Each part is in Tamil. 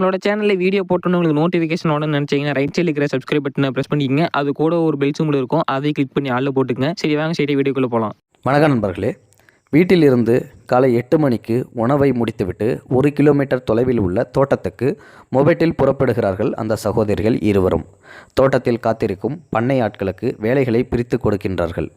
நம்மளோட சேனலில் வீடியோ போட்டோன்னு உங்களுக்கு நோட்டிஃபிகேஷன் உடனே நினச்சிங்கன்னா ரைட் சைடில் இருக்கிற சப்ஸ்கிரைப் பட்டனை ப்ரெஸ் பண்ணிக்கங்க. அது கூட ஒரு பெல் சிம்பிள் இருக்கும். அதை கிளிக் பண்ணி ஆளில் போட்டுக்கங்க. சரி வாங்க சரி வீடியோக்குள்ளே போகலாம் வணக்கம் நண்பர்களே. வீட்டிலிருந்து காலை எட்டு மணிக்கு உணவை முடித்துவிட்டு ஒரு கிலோமீட்டர் தொலைவில் உள்ள தோட்டத்துக்கு மொபைட்டில் புறப்படுகிறார்கள் அந்த சகோதரிகள் இருவரும். தோட்டத்தில் காத்திருக்கும் பண்ணை ஆட்களுக்கு வேலைகளை பிரித்து கொடுக்கின்றார்கள்.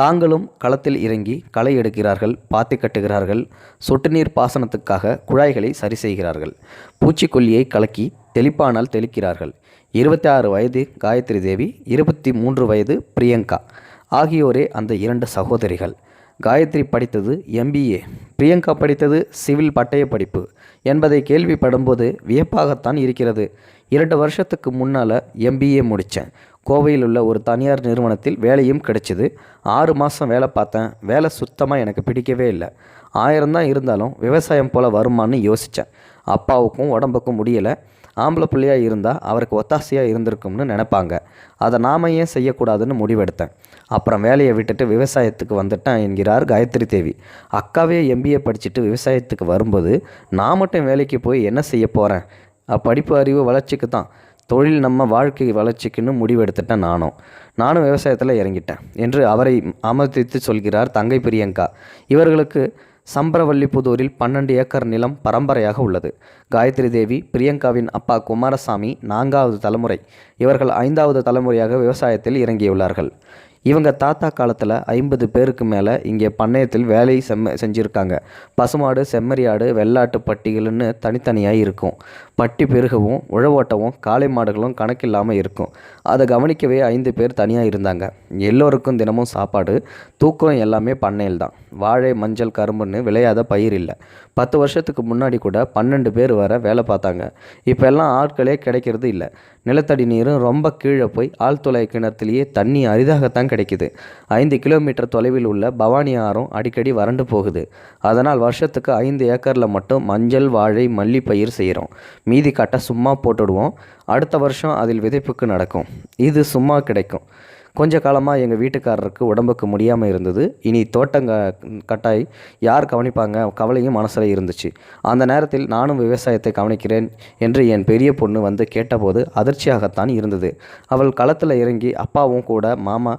தாங்களும் களத்தில் இறங்கி களை எடுக்கிறார்கள் பாத்தி கட்டுகிறார்கள் சொட்டு நீர் பாசனத்துக்காக குழாய்களை சரி செய்கிறார்கள். பூச்சிக்கொல்லியை கலக்கி தெளிப்பானால் தெளிக்கிறார்கள். இருபத்தி ஆறு வயது காயத்ரி தேவி இருபத்தி மூன்று வயது பிரியங்கா ஆகியோரே அந்த இரண்டு சகோதரிகள். காயத்ரி படித்தது எம்பிஏ பிரியங்கா படித்தது சிவில் பட்டய படிப்பு. என்பதை கேள்விப்படும்போது வியப்பாகத்தான் இருக்கிறது. இரண்டு வருஷத்துக்கு முன்னால் எம்பிஏ முடித்தேன். கோவையில் உள்ள ஒரு தனியார் நிறுவனத்தில் வேலையும் கிடைச்சிது. ஆறு மாதம் வேலை பார்த்தேன். வேலை சுத்தமாக எனக்கு பிடிக்கவே இல்லை. ஆயிரம் தான் இருந்தாலும் விவசாயம் போல் வருமான்னு யோசித்தேன் அப்பாவுக்கும் உடம்புக்கும் முடியலை. ஆம்பளை பிள்ளையாக இருந்தால் அவருக்கு ஒத்தாசையாக இருந்திருக்கும்னு நினைப்பாங்க. அதை நாம ஏன் செய்யக்கூடாதுன்னு முடிவெடுத்தேன். அப்புறம் வேலையை விட்டுட்டு விவசாயத்துக்கு வந்துட்டேன் என்கிறார் காயத்ரி தேவி. அக்காவே எம்பிஏ படிச்சுட்டு விவசாயத்துக்கு வரும்போது நான் மட்டும் வேலைக்கு போய் என்ன செய்ய போகிறேன் படிப்பு அறிவு வளர்ச்சிக்கு தான் தொழில் நம்ம வாழ்க்கை வளர்ச்சிக்குன்னு முடிவெடுத்துட்டேன் நானும். நானும் விவசாயத்தில் இறங்கிட்டேன் என்று அவரை அமர்த்தித்து சொல்கிறார் தங்கை பிரியங்கா. இவர்களுக்கு சம்பரவல்லிபுதூரில் பன்னெண்டு ஏக்கர் நிலம் பரம்பரையாக உள்ளது. காயத்ரி தேவி பிரியங்காவின் அப்பா குமாரசாமி நான்காவது தலைமுறை. இவர்கள் ஐந்தாவது தலைமுறையாக விவசாயத்தில் இறங்கியுள்ளார்கள். இவங்க தாத்தா காலத்தில் ஐம்பது பேருக்கு மேலே இங்கே பண்ணையத்தில் வேலை செம்ம செஞ்சுருக்காங்க. பசுமாடு செம்மறியாடு வெள்ளாட்டு பட்டிகள்னு தனித்தனியாக இருக்கும். பட்டி பெருகவும் உழவோட்டவும் காளை மாடுகளும் கணக்கில்லாமல் இருக்கும். அதை கவனிக்கவே ஐந்து பேர் தனியாக இருந்தாங்க. எல்லோருக்கும் தினமும் சாப்பாடு தூக்கம் எல்லாமே பண்ணையில் தான். வாழை மஞ்சள் கரும்புன்னு விளையாத பயிர் இல்லை. பத்து வருஷத்துக்கு முன்னாடி கூட பன்னெண்டு பேர் வர வேலை பார்த்தாங்க. இப்போ எல்லாம் ஆட்களே கிடைக்கிறது இல்லை. நிலத்தடி நீரும் ரொம்ப கீழே போய் ஆழ்துளை கிணத்துலேயே தண்ணி அரிதாகத்தான் கிடைக்குது. ஐந்து கிலோமீட்டர் தொலைவில் உள்ள பவானி ஆறும் அடிக்கடி வறண்டு போகுது. அதனால் வருஷத்துக்கு ஐந்து ஏக்கரில் மட்டும் மஞ்சள் வாழை மல்லி பயிர் செய்கிறோம் மீதி கட்டை சும்மா போட்டுடுவோம். அடுத்த வருஷம் அதில் விதைப்புக்கு நடக்கும். இது சும்மா கிடைக்கும். கொஞ்ச காலமாக எங்கள் வீட்டுக்காரருக்கு உடம்புக்கு முடியாமல் இருந்தது. இனி தோட்டங்க கட்டாய் யார் கவனிப்பாங்க? கவலையும் மனசில் இருந்துச்சு. அந்த நேரத்தில் நானும் விவசாயத்தை கவனிக்கிறேன் என்று என் பெரிய பொண்ணு வந்து கேட்டபோது அதிர்ச்சியாகத்தான் இருந்தது. அவள் களத்தில் இறங்கி அப்பாவும் கூட மாமா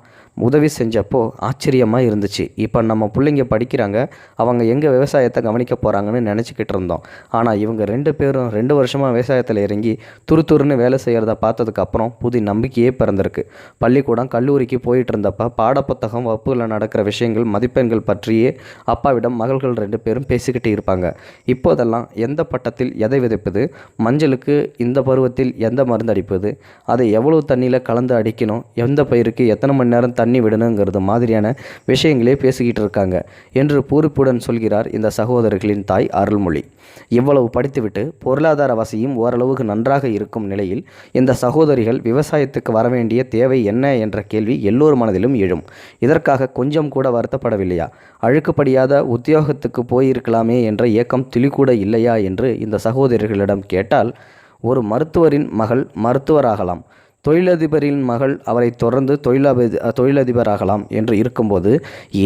உதவி செஞ்சப்போ ஆச்சரியமாக இருந்துச்சு. இப்போ நம்ம பிள்ளைங்க படிக்கிறாங்க. அவங்க எங்கே விவசாயத்தை கவனிக்க போகிறாங்கன்னு நினச்சிக்கிட்டு இருந்தோம். ஆனால் இவங்க ரெண்டு பேரும் ரெண்டு வருஷமாக விவசாயத்தில் இறங்கி துரு துருன்னு வேலை செய்கிறத பார்த்ததுக்கப்புறம் புது நம்பிக்கையே பிறந்திருக்கு. பள்ளிக்கூடம் கல்லூரிக்கு போயிட்டு இருந்தப்ப பாடப்புத்தகம் வகுப்புகளில் நடக்கிற விஷயங்கள் மதிப்பெண்கள் பற்றியே அப்பாவிடம் மகள்கள் ரெண்டு பேரும் பேசிக்கிட்டு இருப்பாங்க. இப்போதெல்லாம் எந்த பட்டத்தில் எதை விதைப்பது? மஞ்சளுக்கு இந்த பருவத்தில் எந்த மருந்து அடிப்பது? அதை எவ்வளோ தண்ணியில் கலந்து அடிக்கணும்? எந்த பயிருக்கு எத்தனை மணி நேரம் தண்ணி விடணுங்கிறது மாதிரியான விஷயங்களே பேசிக்கிட்டு இருக்காங்க என்று பூரிப்புடன் சொல்கிறார் இந்த சகோதரர்களின் தாய் அருள்மொழி. இவ்வளவு படித்துவிட்டு பொருளாதார வசதியும் ஓரளவுக்கு நன்றாக இருக்கும் நிலையில் இந்த சகோதரிகள் விவசாயத்துக்கு வர வேண்டிய தேவை என்ன என்ற கேள்வி எல்லோர் மனதிலும் எழும். இதற்காக கொஞ்சம் கூட வருத்தப்படவில்லையா? அழுக்குப்படியாத உத்தியோகத்துக்கு போயிருக்கலாமே என்ற ஏக்கம் துளிக்கூட இல்லையா என்று இந்த சகோதரிகளிடம் கேட்டால் ஒரு மருத்துவரின் மகள் மருத்துவராகலாம். தொழிலதிபரின் மகள் அவரை தொடர்ந்து தொழிலபி தொழிலதிபராகலாம் என்று இருக்கும்போது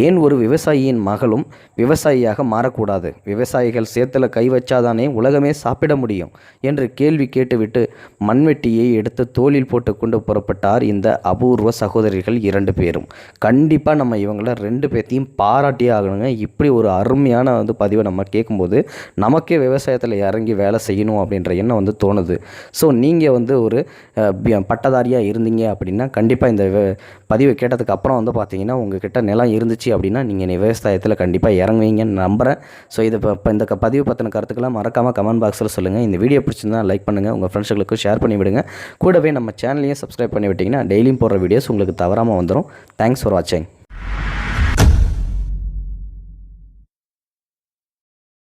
ஏன் ஒரு விவசாயியின் மகளும் விவசாயியாக மாறக்கூடாது? விவசாயிகள் சேத்துல கை வச்சாதானே உலகமே சாப்பிட முடியும்? என்று கேள்வி கேட்டுவிட்டு மண்வெட்டியை எடுத்து தோளில் போட்டு கொண்டு புறப்பட்டார் இந்த அபூர்வ சகோதரிகள் இரண்டு பேரும். கண்டிப்பாக நம்ம இவங்கள ரெண்டு பேர்த்தையும் பாராட்டியே ஆகணுங்க. இப்படி ஒரு அருமையான வந்து பதிவை நம்ம கேட்கும்போது நமக்கே விவசாயத்தில் இறங்கி வேலை செய்யணும் அப்படின்ற எண்ணம் வந்து தோணுது. ஸோ நீங்கள் வந்து ஒரு பட்டதாரியாக இருந்தீங்க அப்படின்னா கண்டிப்பாக இந்த பதிவை கேட்டதுக்கு அப்புறம் வந்து பார்த்தீங்கன்னா உங்ககிட்ட நிலம் இருந்துச்சு அப்படின்னா நீங்கள் விவசாயத்தில் கண்டிப்பாக இறங்குவீங்கன்னு நம்புகிறேன் ஸோ இது இப்போ இந்த பதிவு பற்றின கருத்துக்கெல்லாம் மறக்காமல் கமெண்ட் பாக்ஸில் சொல்லுங்கள் இந்த வீடியோ பிடிச்சிருந்தா லைக் பண்ணுங்கள் உங்கள் ஃப்ரெண்ட்ஸுகளுக்கு ஷேர் பண்ணி விடுங்க. கூடவே நம்ம சேனலையும் சப்ஸ்கிரைப் பண்ணி விட்டிங்கன்னா டெய்லியும் போடுற வீடியோஸ் உங்களுக்கு தவறாமல் வந்துடும் தேங்க்ஸ் ஃபார் வாட்சிங்